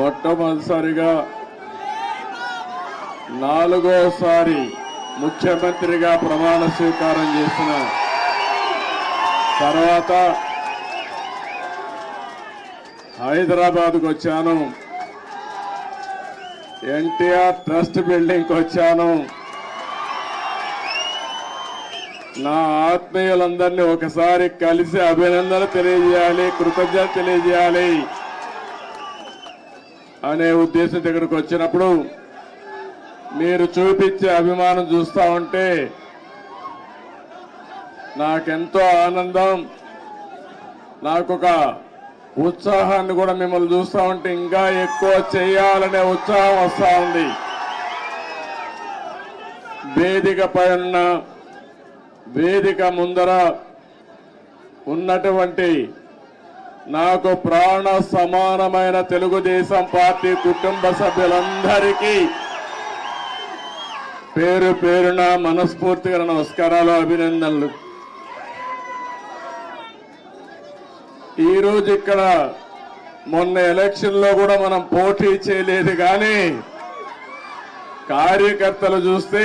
మొట్టమొదటిసారిగా నాలుగోసారి ముఖ్యమంత్రిగా ప్రమాణ స్వీకారం చేసిన తర్వాత హైదరాబాద్కు వచ్చాను. ఎన్టీఆర్ ట్రస్ట్ బిల్డింగ్కి వచ్చాను. నా ఆత్మీయులందరినీ ఒకసారి కలిసి అభినందనలు తెలియజేయాలి కృతజ్ఞత తెలియజేయాలి. అనే ఉద్దేశం దగ్గరకు వచ్చినప్పుడు మీరు చూపించే అభిమానం చూస్తా ఉంటే నాకెంతో ఆనందం నాకొక ఉత్సాహాన్ని కూడా మిమ్మల్ని చూస్తా ఉంటే ఇంకా ఎక్కువ చేయాలనే ఉత్సాహం వస్తూ ఉంది. వేదిక పైన వేదిక ముందర ఉన్నటువంటి నాకు ప్రాణ సమానమైన తెలుగుదేశం పార్టీ కుటుంబ సభ్యులందరికీ పేరు పేరున మనస్ఫూర్తిగా నమస్కారాలు అభినందనలు. ఈరోజు ఇక్కడ మొన్న ఎలక్షన్లో కూడా మనం పోటీ చేయలేదు కానీ కార్యకర్తలు చూస్తే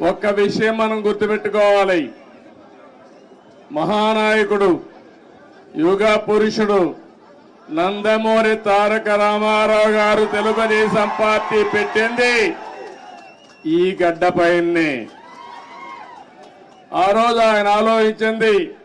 ఒక్క విషయం మనం గుర్తుపెట్టుకోవాలి. మహానాయకుడు యుగ పురుషుడు నందమూరి తారక రామారావు గారు తెలుగుదేశం పార్టీ పెట్టింది ఈ గడ్డపైనే ఆ రోజు ఆయన ఆలోచించింది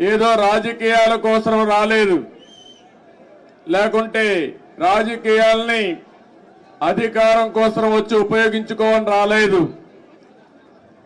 ఏదో రాజకీయాల కోసం రాలేదు. లేకుంటే రాజకీయాల్ని అధికారం కోసం వచ్చి ఉపయోగించుకోవని రాలేదు.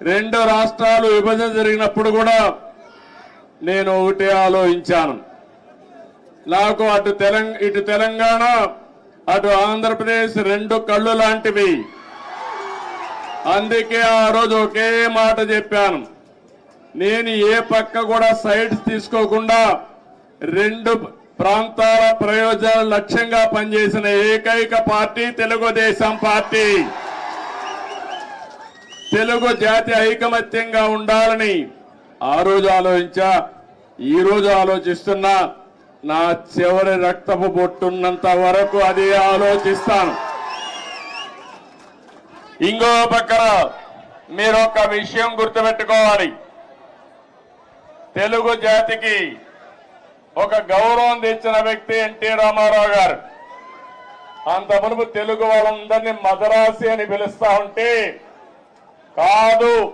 రెండు రాష్ట్రాలు విభజన జరిగినప్పుడు కూడా నేను ఒకటే ఆలోచించాను. నాకు అటు తెలంగ ఇటు తెలంగాణ అటు ఆంధ్రప్రదేశ్ రెండు కళ్ళు లాంటివి. అందుకే ఆ రోజు ఒకే మాట చెప్పాను. నేను ఏ పక్క కూడా సైడ్స్ తీసుకోకుండా రెండు ప్రాంతాల ప్రయోజనాలు లక్ష్యంగా పనిచేసిన ఏకైక పార్టీ తెలుగుదేశం పార్టీ. తెలుగు జాతి ఐకమత్యంగా ఉండాలని ఆ రోజు ఆలోచించా ఈ రోజు ఆలోచిస్తున్నా నా చివరి రక్తపు బొట్టున్నంత వరకు అది ఆలోచిస్తాను. ఇంకో పక్కన మీరు ఒక విషయం గుర్తుపెట్టుకోవాలి. తెలుగు జాతికి ఒక గౌరవం తెచ్చిన వ్యక్తి ఎన్టీ రామారావు గారు. అంత మునుపు తెలుగు వాళ్ళందరినీ మదరాసి అని పిలుస్తా ఉంటే కాదు.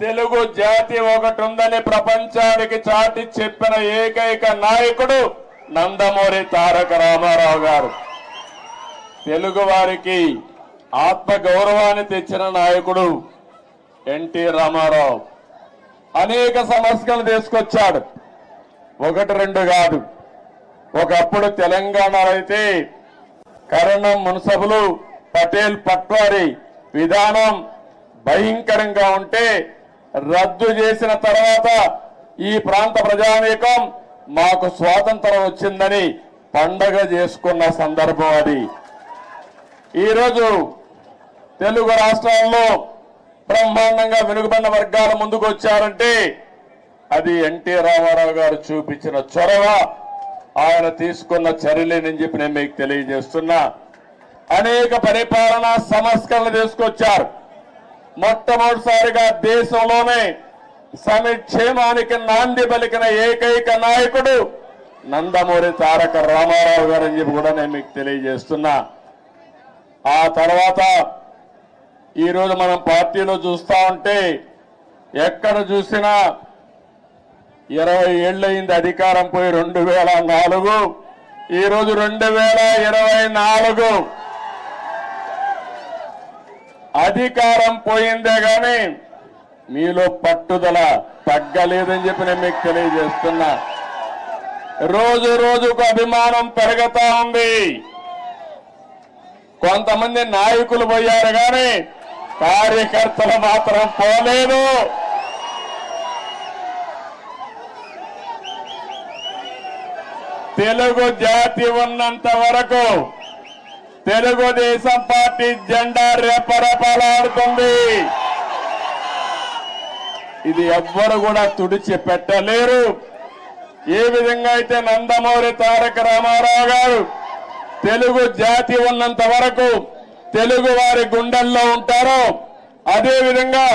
తెలుగు జాతి ఒకటి ఉందని ప్రపంచానికి చాటి చెప్పిన ఏకైక నాయకుడు నందమూరి తారక రామారావు గారు. తెలుగు వారికి ఆత్మ గౌరవాన్ని తెచ్చిన నాయకుడు ఎన్టీ రామారావు. అనేక సమస్యలు తీసుకొచ్చాడు. ఒకటి రెండు కాదు. ఒకప్పుడు తెలంగాణలో అయితే కరణం మున్సబులు పటేల్ పట్వారి విధానం భయంకరంగా ఉంటే రద్దు చేసిన తర్వాత ఈ ప్రాంత ప్రజానీకం మాకు స్వాతంత్రం వచ్చిందని పండగ చేసుకున్న సందర్భం అది. ఈరోజు తెలుగు రాష్ట్రాల్లో బ్రహ్మాండంగా వెనుకబడిన వర్గాల ముందుకు వచ్చారంటే అది ఎన్టీ రామారావు గారు చూపించిన చొరవ. ఆయన తీసుకున్న చర్యలేనని చెప్పి నేను మీకు తెలియజేస్తున్నా. అనేక పరిపాలనా సంస్కరణలు తీసుకొచ్చారు. మొట్టమొదటిసారిగా దేశంలోనే సమిక్షేమానికి నాంది పలికిన ఏకైక నాయకుడు నందమూరి తారక రామారావు గారు అని చెప్పి కూడా నేను మీకు తెలియజేస్తున్నా. ఆ తర్వాత ఈరోజు మనం పార్టీలో చూస్తా ఉంటే ఎక్కడ చూసినా ఇరవై ఏళ్ళయింది అధికారం పోయి రెండు వేల నాలుగు ఈరోజు రెండు వేల ఇరవై నాలుగు. అధికారం పోయిందే కానీ మీలో పట్టుదల తగ్గలేదని చెప్పి నేను మీకు తెలియజేస్తున్నా. రోజు రోజుకు అభిమానం పెరుగుతా ఉంది. కొంతమంది నాయకులు పోయారు కానీ కార్యకర్తలు మాత్రం పోలేదు. తెలుగు జాతి ఉన్నంత వరకు తెలుగుదేశం పార్టీ జెండా రెపరెపలాడుతుంది. ఇది ఎవ్వరు కూడా తుడిచి పెట్టలేరు. ఏ విధంగా అయితే నందమూరి తారక రామారావు గారు తెలుగు జాతి ఉన్నంత వరకు తెలుగు వారి గుండెల్లో ఉంటారో అదే విధంగా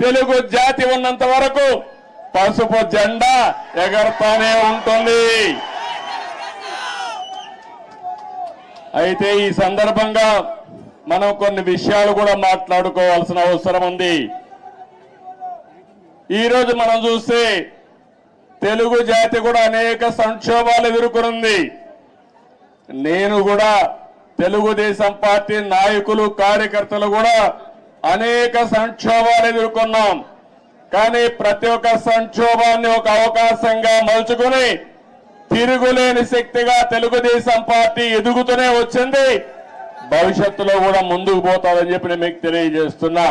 తెలుగు జాతి ఉన్నంత వరకు పసుపు జెండా ఎగరతానే ఉంటుంది. అయితే ఈ సందర్భంగా మనం కొన్ని విషయాలు కూడా మాట్లాడుకోవాల్సిన అవసరం ఉంది. ఈరోజు మనం చూస్తే తెలుగు జాతి కూడా అనేక సంక్షోభాలు ఎదుర్కొనుంది. నేను కూడా తెలుగుదేశం పార్టీ నాయకులు కార్యకర్తలు కూడా అనేక సంక్షోభాలు ఎదుర్కొన్నాం. కానీ ప్రతి ఒక్క సంక్షోభాన్ని ఒక అవకాశంగా మలుచుకుని తిరుగులేని శక్తిగా తెలుగుదేశం పార్టీ ఎదుగుతూనే వచ్చింది. భవిష్యత్తులో కూడా ముందుకు పోతాదని చెప్పి నేను మీకు తెలియజేస్తున్నా.